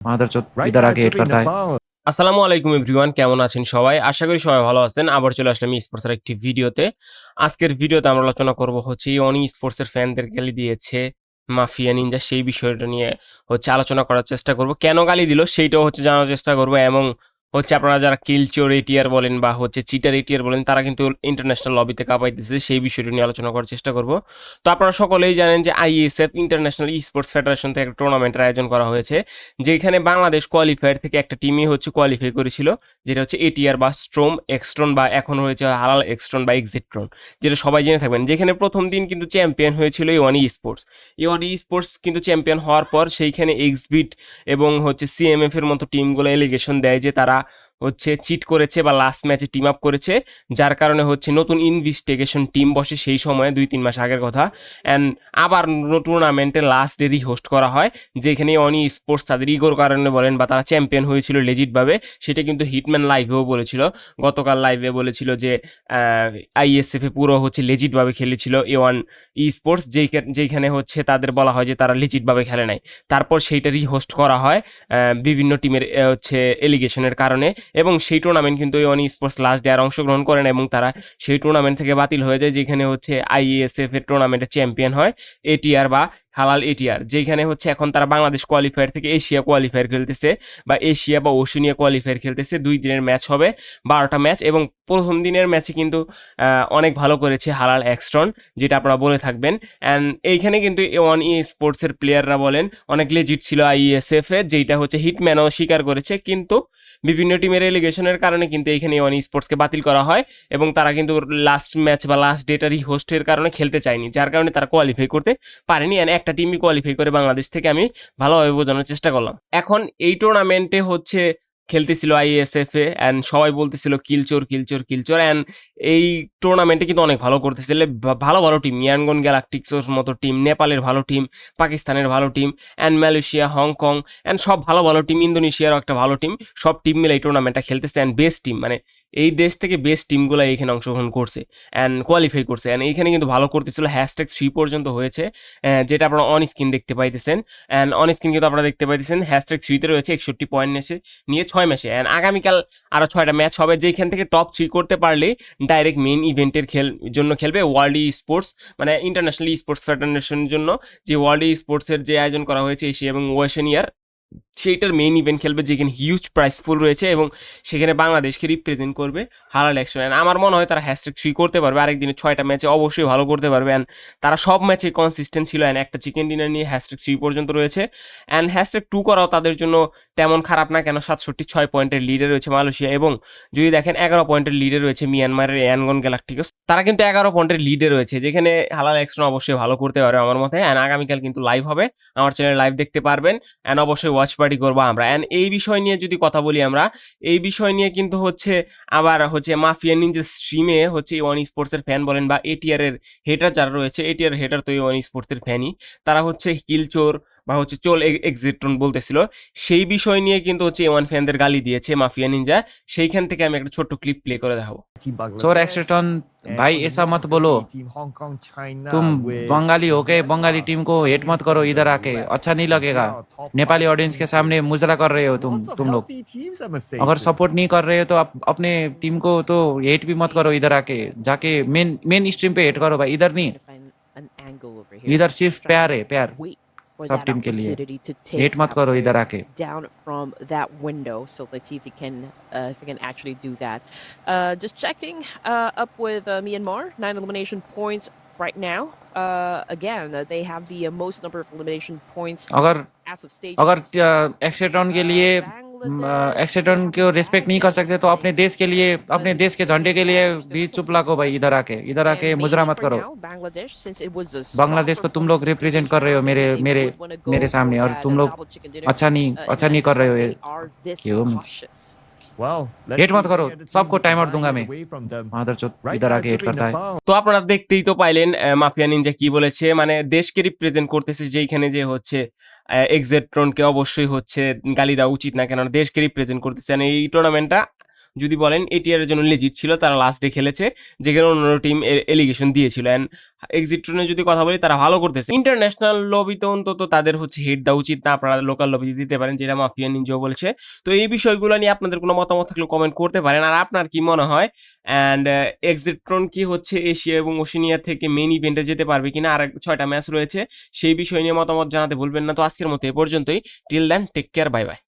মাদারচোদ আগে এড করতে হয় আসসালামু আলাইকুম এভরিওয়ান কেমন আছেন সবাই? আশা করি সবাই ভালো আছেন। আবার চলে আসলাম স্পোর্টসের একটি ভিডিওতে। আজকের ভিডিওতে আমরা আলোচনা করব হচ্ছে অনি স্পোর্টসের ফ্যানদের গালি দিয়েছে মাফিয়া নিনজা সেই বিষয়টা নিয়ে হচ্ছে আলোচনা করার চেষ্টা করব। কেন গালি দিল? সেইটাও হচ্ছে জানার চেষ্টা করব এবং হচ্ছে আপনারা যারা কিলচোর এটিআর বলেন বা হচ্ছে চিটার এটিআর বলেন, তারা কিন্তু ইন্টারন্যাশনাল লবিতে কাঁপাইতেছে সেই বিষয়টি নিয়ে আলোচনা করার চেষ্টা করব। তো আপনারা সকলেই জানেন যে আইএসএফ ইন্টারন্যাশনাল স্পোর্টস ফেডারেশন থেকে একটা টুর্নামেন্টের আয়োজন করা হয়েছে, যেখানে বাংলাদেশ কোয়ালিফায়ার থেকে একটা টিমই হচ্ছে কোয়ালিফাই করেছিল, যেটা হচ্ছে এটিআর বা স্ট্রোম এক্সট্রন বা এখন হয়েছে হালাল এক্সট্রন বা এক্সিট্রন যেটা সবাই জেনে থাকবেন। যেখানে প্রথম দিন কিন্তু চ্যাম্পিয়ন হয়েছিল ওয়ান স্পোর্টস ওয়ান স্পোর্টস কিন্তু চ্যাম্পিয়ন হওয়ার পর সেইখানে এক্সবিট এবং হচ্ছে সিএমএফ এর মতো টিমগুলো এলিগেশন দেয় যে তারা হচ্ছে চিট করেছে বা লাস্ট ম্যাচে টিম আপ করেছে, যার কারণে হচ্ছে নতুন ইনভেস্টিগেশন টিম বসে সেই সময়ে দুই তিন মাস আগের কথা। অ্যান্ড আবার টুর্নামেন্টে লাস্ট ডেরই হোস্ট করা হয় যেখানে অনি স্পোর্টস তাদের ইগোর কারণে বলেন বা তারা চ্যাম্পিয়ন হয়েছিল লেজিটভাবে সেটা কিন্তু হিটম্যান লাইভেও বলেছিল। গতকাল লাইভে বলেছিল যে আইএসএফে পুরো হচ্ছে লেজিটভাবে খেলেছিল এ ওয়ান ই স্পোর্টস যেখানে হচ্ছে তাদের বলা হয় যে তারা লেজিটভাবে খেলে নাই। তারপর সেইটা রিহোস্ট করা হয় বিভিন্ন টিমের হচ্ছে এলিগেশনের কারণে। এবং সেই টুর্নামেন্ট কিন্তু অন স্পোর্টস লাস্ট ডে আর অংশগ্রহণ করেন এবং তারা সেই টুর্নামেন্ট থেকে বাতিল হয়ে যায়, যেখানে হচ্ছে আইএসএফ এর টুর্নামেন্টের চ্যাম্পিয়ন হয় এটিআর বা হালাল এটিআর, যেখানে হচ্ছে এখন তারা বাংলাদেশ কোয়ালিফায়ার থেকে এশিয়া কোয়ালিফায়ার খেলতেছে বা এশিয়া বা ওশিনিয়া কোয়ালিফায়ার খেলতেছে। দুই দিনের ম্যাচ হবে, বারোটা ম্যাচ এবং প্রথম দিনের ম্যাচে কিন্তু অনেক ভালো করেছে হালাল এক্সট্রন যেটা আপনারা বলে থাকবেন। অ্যান্ড এইখানে কিন্তু ওয়ান ই স্পোর্টসের প্লেয়াররা বলেন, অনেক লেজিট ছিল আইএসএফ এ যেটা হচ্ছে হিটম্যানও স্বীকার করেছে। কিন্তু বিভিন্ন টিমের এলিগেশনের কারণে কিন্তু এখানে ওয়ান স্পোর্টসকে বাতিল করা হয় এবং তারা কিন্তু লাস্ট ম্যাচ বা লাস্ট ডেটারই হোস্টের কারণে খেলতে চায়নি, যার কারণে তারা কোয়ালিফাই করতে পারেনি। And একটা টিমই কোয়ালিফাই করে বাংলাদেশ থেকে আমি ভালোভাবে বোঝানোর চেষ্টা করলাম। এখন এই টুর্নামেন্টে হচ্ছে খেলতেছিল আইএসএফ এ অ্যান্ড সবাই বলতেছিল, কিলচোর কিলচোর কিলচোর। অ্যান্ড এই টুর্নামেন্টে কিন্তু অনেক ভালো করতেছিল ভালো ভালো টিম ইয়ানগন গ্যালাকটিক্সের মতো টিম নেপালের ভালো টিম পাকিস্তানের ভালো team and Malaysia Hong Kong and সব ভালো ভালো টিম ইন্দোনেশিয়ারও একটা ভালো টিম সব টিম মিলে এই টুর্নামেন্টটা খেলতেছে অ্যান্ড বেস্ট টিম মানে এই দেশ থেকে বেস্ট টিমগুলো এইখানে অংশগ্রহণ করছে অ্যান্ড কোয়ালিফাই করছে। অ্যান্ড এইখানে কিন্তু ভালো করতেছিল। হ্যাশট্যাগ থ্রি পর্যন্ত হয়েছে যেটা আপনারা অন স্ক্রিন দেখতে পাইতেছেন। অ্যান্ড অন স্ক্রিন কিন্তু আপনারা দেখতে পাইতেছেন হ্যাশট্যাগ থ্রিতে রয়েছে একষট্টি পয়েন্ট নিয়ে ছয় ম্যাচে অ্যান্ড আগামীকাল আরও ছয়টা ম্যাচ হবে। যেখান থেকে টপ থ্রি করতে পারলে ডাইরেক্ট মেন ইভেন্টের খেল, জন্য খেলবে ওয়ার্ল্ড ই স্পোর্টস মানে ইন্টারন্যাশনাল স্পোর্টস ফেডারেশনের জন্য। যে ওয়ার্ল্ড ই স্পোর্টসের যে আয়োজন করা হয়েছে এশিয়া এবং ওয়েশনিয়ার সেইটার মেইন ইভেন্ট খেলবে যেখানে হিউজ প্রাইস ফুল রয়েছে এবং সেখানে বাংলাদেশকে রিপ্রেজেন্ট করবে হালাল অ্যাকশন অ্যান্ড আমার মনে হয় তারা হ্যাশট্যাগ থ্রি করতে পারবে। আরেকদিনে ছয়টা ম্যাচে অবশ্যই ভালো করতে পারবে। অ্যান্ড তারা সব ম্যাচে কনসিস্টেন্ট ছিল। অ্যান্ড একটা চিকেন ডিনার নিয়ে হ্যাশট্যাগ থ্রি পর্যন্ত রয়েছে। অ্যান্ড হ্যাশট্যাগ টু করাও তাদের জন্য তেমন খারাপ না, কেন সাতষট্টি ছয় পয়েন্টের লিডে রয়েছে মালয়েশিয়া। এবং যদি দেখেন এগারো পয়েন্টের লিডে রয়েছে মিয়ানমারের অ্যানগন গ্যালাকটিকাস তারা কিন্তু এগারো পয়েন্টের লিডে রয়েছে, যেখানে হালাল অ্যাকশন অবশ্যই ভালো করতে পারবে আমার মতে। অ্যান্ড আগামীকাল কিন্তু লাইভ হবে। আমার চ্যানেলে লাইভ দেখতে পারবেন। অ্যান্ড অবশ্যই ওয়াচ পার্টি করব আমরা। অ্যান্ড এই বিষয় নিয়ে যদি কথা বলি আমরা, এই বিষয় নিয়ে কিন্তু হচ্ছে আবার হচ্ছে মাফিয়া নিজের স্ট্রিমে হচ্ছে ওয়ান স্পোর্টসের ফ্যান বলেন বা এটিআর এর হেটার যারা রয়েছে এটিআর হেটার তো ওয়ান স্পোর্টসের ফ্যানই তারা হচ্ছে কিলচোর বা হচ্ছে চোল এক্সিট্রন বলতেছিল সেই বিষয় নিয়ে কিন্তু হচ্ছে ওয়ান ফ্যানদের গালি দিয়েছে মাফিয়া নিনজা সেইখান থেকে আমি একটা ছোট্ট ক্লিপ প্লে করে দেখাবো Team Bangladesh चोर एक्सट्रन and भाई on ऐसा मत the बोलो Team Hong Kong, China तुम with बंगाली हो के बंगाली टीम को हेट मत करो इधर आके अच्छा नहीं लगेगा नेपाली ऑडियंस के सामने मुजरा कर रहे हो तुम Lots of तुम लोग healthy teams, I must say, अगर so. सपोर्ट नहीं कर रहे हो तो आप अपने टीम को तो हेट भी मत करो इधर आके जाके मेन मेन स्ट्रीम पे हेट करो भाई इधर नहीं to find an angle over here. इधर सिर्फ प्यार है प्यार Wait for सब that टीम के लिए opportunity to take हेट मत that करो player इधर आके down from that window. So let's see if he can uh, if he can actually do that. Uh, just checking uh, up with uh, Myanmar, nine elimination points right now. Uh, again, uh, they have the uh, most number of elimination points अगर as of stage. अगर six. एक्सेट्रॉन के लिए accident respect नै असन्डे चुप आके मुजरा मत करो। बांग्लादेश को तुम लोग रिप्रेजेंट कर रहे हो मेरे सामने और तुम लोग अच्छा नहीं कर रहे हो यह आधिक तिहो हेट मत see करो, if the सबको team timeout can दूंगा get मैं। away from them. मादरचोद Right इधर now, आके it's हेट between करता the है ball তো আপনারা দেখতেই তো পাইলেন আহ, মাফিয়া নিনজা কি বলেছে মানে দেশকে রিপ্রেজেন্ট করতেছে যেখানে যে হচ্ছে এক্সেট্রনকে অবশ্যই হচ্ছে গালি দেওয়া উচিত না কেননা দেশকে রিপ্রেজেন্ট করতেছে আর এই টুর্নামেন্টটা যদি বলেন এটিআর এর জন্য লেজিট ছিল, তারা লাস্ট ডে খেলেছে, যেখানে অন্যান্য টিম এলিগেশন দিয়েছিল। অ্যান্ড এক্সিট্রনের যদি কথা বলি, তারা ভালো করতেছে। ইন্টারন্যাশনাল লবিতে অন্তত তাদের হচ্ছে হিট দেওয়া উচিত না, আপনারা লোকাল লবিতে দিতে পারেন, যেটা মাফিয়া নিনজাও বলেছে। তো এই বিষয়গুলো নিয়ে আপনাদের কোনো মতামত থাকলে কমেন্ট করতে পারেন। আর আপনার কি মনে হয়? অ্যান্ড এক্সিট্রন কি হচ্ছে এশিয়া এবং ওশিনিয়া থেকে মেন ইভেন্টে যেতে পারবে কিনা? আর ছয়টা ম্যাচ রয়েছে, সেই বিষয় নিয়ে মতামত জানাতে ভুলবেন না। তো আজকের মতো এ পর্যন্তই। Till then take care bye bye